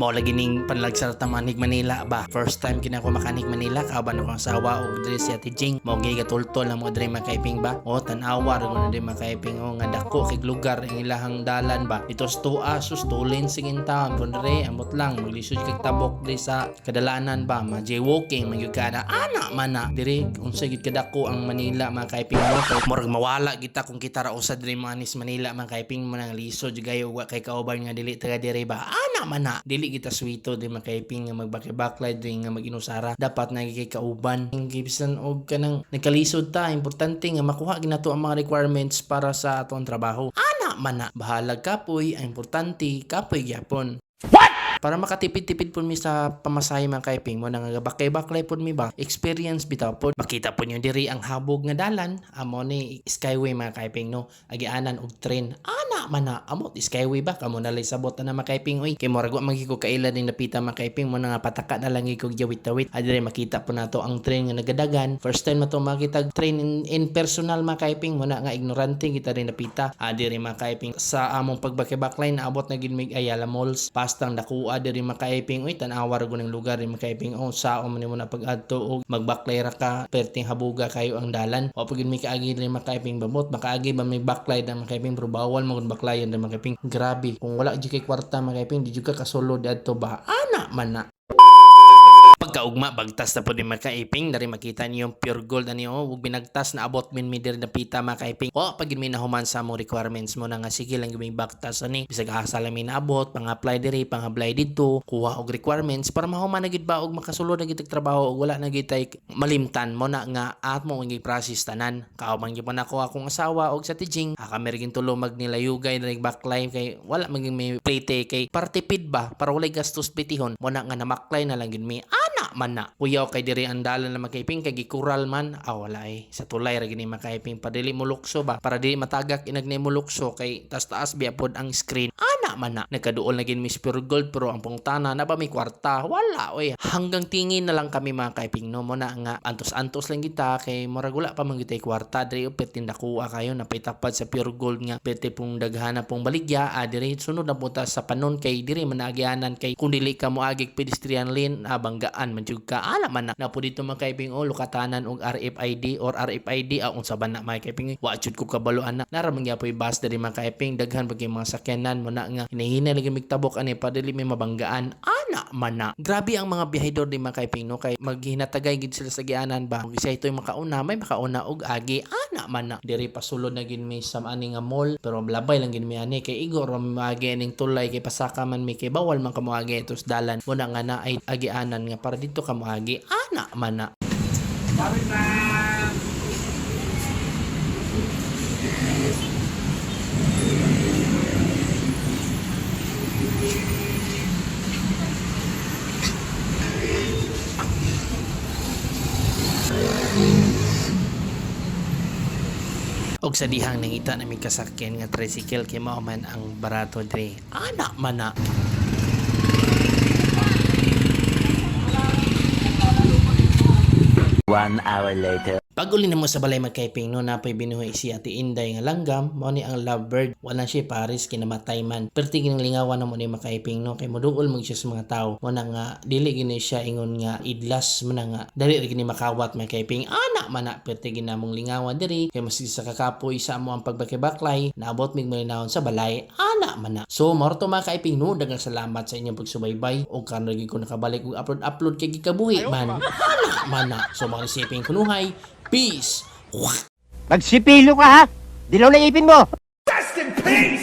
Mao lagi ning panlagsar ta manig Manila ba. First time kina ko makanig Manila kauban ako ang asawa og diri si Ate Jing. Mao gay gatultol lang mo diri makaiping ba. O tan-awa ra gud diri makaiping o nga dako kay lugar ang ilahang dalan ba. Ito tua sus tulin singin taon kun diri amot lang maglisod kag tabok diri sa kadalanan ba. Ma jaywalking magyud ka na ana mana diri unsa gyud kadako ang Manila makaiping mo. Kay murag mawala kita kung kita ra usa diri manis Manila makaiping mo nang lisod gayo kay kauban nga dili taga diri ba. Ana mana dili kita swito di makaiping nga magbaki-backlight di nga maginusara. Dapat na kay kauban ang gibisan og kanang nagkalisod ta importante nga makuha ginato ang mga requirements para sa atong trabaho. Ana mana bahalag kapoy ang importante kapoy gyapon para makatipid-tipid po mi sa pamasahe mga kaiping mo nang bakay-baklay po mi ba? Experience bitaw po. Makita po nyo diri ang habog nga dalan. Amo ni skyway mga kaiping no? Agianan og train. Ana man na amot skyway ba? Kamo na sabot na mga kaiping oy. Kay murag wa magiko kaila din napita mga kaiping mo nga pataka na lang ikog jawit-tawit adire makita po nato ang train nga nagadagan. First time mato makita train in, in personal mga kaiping mo na nga ignorante kita rin napita. Adire mga kaiping sa among pagbaki-baklay na abot na gid mig Ayala Malls pastang dakuha diri makaiping uy tan-awa ra ng lugar ri makaiping oh sao man na pag-adto og magbaklay ka perting habuga kayo ang dalan. O pag mi kaagi diri makaiping babot makaagi ba may baklay na makaiping pero bawal kung baklayan na makaiping. Grabe kung wala jud kay kwarta makaiping di jud ka kasulod adto ba? Ana man na pagkaugma bagtas na po din makaiping. Dari makita niyo yung pure gold ani oh ug binagtas na abot min mi diri na pita makaiping. O pag mi nahuman sa mo requirements mo na nga sige lang gawing bagtas ani. Bisag asa lang mi naabot pang apply diri pang apply dito kuha og requirements para mahuman na ba og makasulod na gid trabaho og wala na gid malimtan mo na nga at mo ang process tanan. Kauman gyud nako akong asawa og sa tijing akamergin tulo magnilayugay na backline kay wala maging may plate kay partipid ba para walay gastos pitihon mo na nga namaklay na lang gid mi ana man na. Kuyaw kay diri ang dalan na makaiping kay gikural man ah wala eh. Sa tulay ra gini makaiping padili mo lukso ba? Para dili matagak inagnay mo lukso kay tas taas biya pod ang screen man na nagkaduol na gin Miss Pure Gold pero ang pungtana na ba may kwarta? Wala oy. Hanggang tingin na lang kami mga kaiping no? Mo na nga antos-antos lang kita kay murag wala pa man gitay kwarta diri upit tindakuha kayo napitapad sa Pure Gold nga. Pete pong daghana pong baligya. Ah, diri sunod na punta sa panon kay diri managyanan kay kung dili ka mo agig pedestrian lane ah, banggaan man jud ka. Ala man na napo dito mga kaiping o lukatanan og RFID or RFID ah, unsa ba na mga kaiping wa jud ko kabalo ana naramang gyapon bus diri mga kaiping daghan pag mga sakyanan. Mo na nga hinahina lagi migtabok ani padili may mabanggaan. Ana man na grabe ang mga biyahedor di mga kaiping no kay maghinatagay gid sila sa gianan ba? Kung isa ito'y makauna may makauna og agi. Ana man na diri pasulod na gid may sa ani nga mall pero labay lang gid may ani. Kay igor ro magi ning tulay kay pasaka man mi kay bawal man kamuagi itos dalan. Mo na nga na ay agianan nga para dito kamuagi ana man og sa dihang nangita namin kasakyan nga tricycle kay mao man ang barato dre ana man na One hour later. Pag uli na mo sa balay magkaiping no napay binuhay si Ate Inday nga langgam. Mo ni ang lovebird. Wala siya paris kinamatay man. Perti lingawan na mo ni makaiping no kay moduol mag siya sa mga tao. Mo na nga dili gini siya ingon nga idlas mo na nga dali ra gini makawat makaiping ana man na perti ginamong lingawan diri. Kay mas sa kakapoy sa mo ang pagbakibaklay naabot mig malinawon sa balay. Ana man na. So morto mga kaiping no daghang salamat sa inyong pagsubaybay. O karon ko nakabalik og upload upload kay gikabuhi man. ana man na. So mga isipin kunuhay Peace! Magsipilo ka ha! Dilaw na ipin mo! Rest in peace!